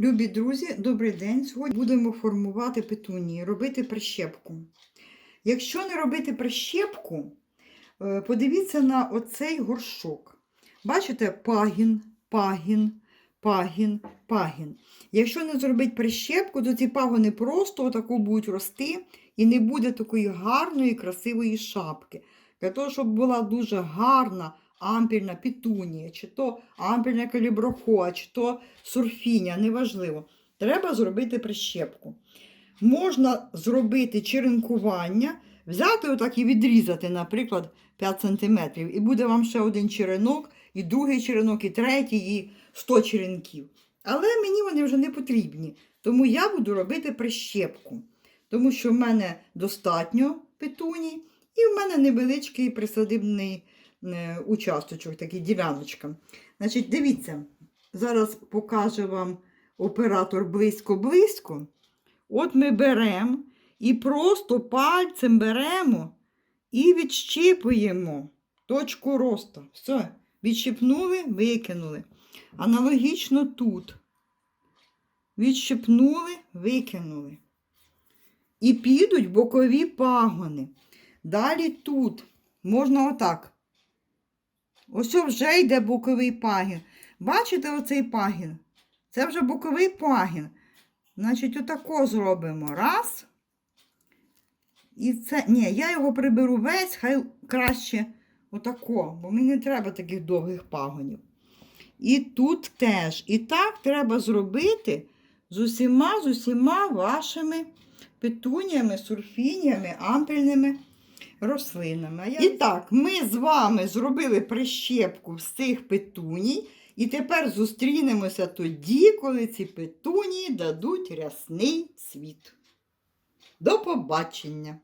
Любі друзі, добрий день. Сьогодні будемо формувати петунії, робити прищепку. Якщо не робити прищепку, е, подивіться на оцей горшок. Бачите, пагін, пагін, пагін, пагін. Якщо не зробити прищепку, то ці пагони просто отаку будуть рости і не буде такої гарної, красивої шапки. Для того, щоб була дуже гарна ампільна петунія, чи то ампільна каліброхоа, чи то сурфіня, неважливо. Треба зробити прищепку. Можна зробити черенкування, взяти отак і відрізати, наприклад, 5 см. І буде вам ще один черенок, і другий черенок, і третій, і 100 черенків. Але мені вони вже не потрібні. Тому я буду робити прищепку. Тому що в мене достатньо петуній, і в мене невеличкий присадибний е, участочок, такий діляночка. Значить, дивіться, зараз покаже вам оператор близько-близько. От ми беремо і просто пальцем беремо і відщипуємо точку росту. Все, відщипнули, викинули. Аналогічно тут. Відщипнули, викинули. І підуть бокові пагони. Далі тут можна отак. Ось вже йде боковий пагін. Бачите оцей пагін? Це вже боковий пагін. Значить, отако зробимо. Раз. І це. Ні, я його приберу весь, хай краще отако, бо мені не треба таких довгих пагонів. І тут теж. І так треба зробити з усіма, з усіма вашими петуніями, сурфініями, ампельними рослинами. І так, ми з вами зробили прищепку з цих петуній. І тепер зустрінемося тоді, коли ці петунії дадуть рясний цвіт. До побачення!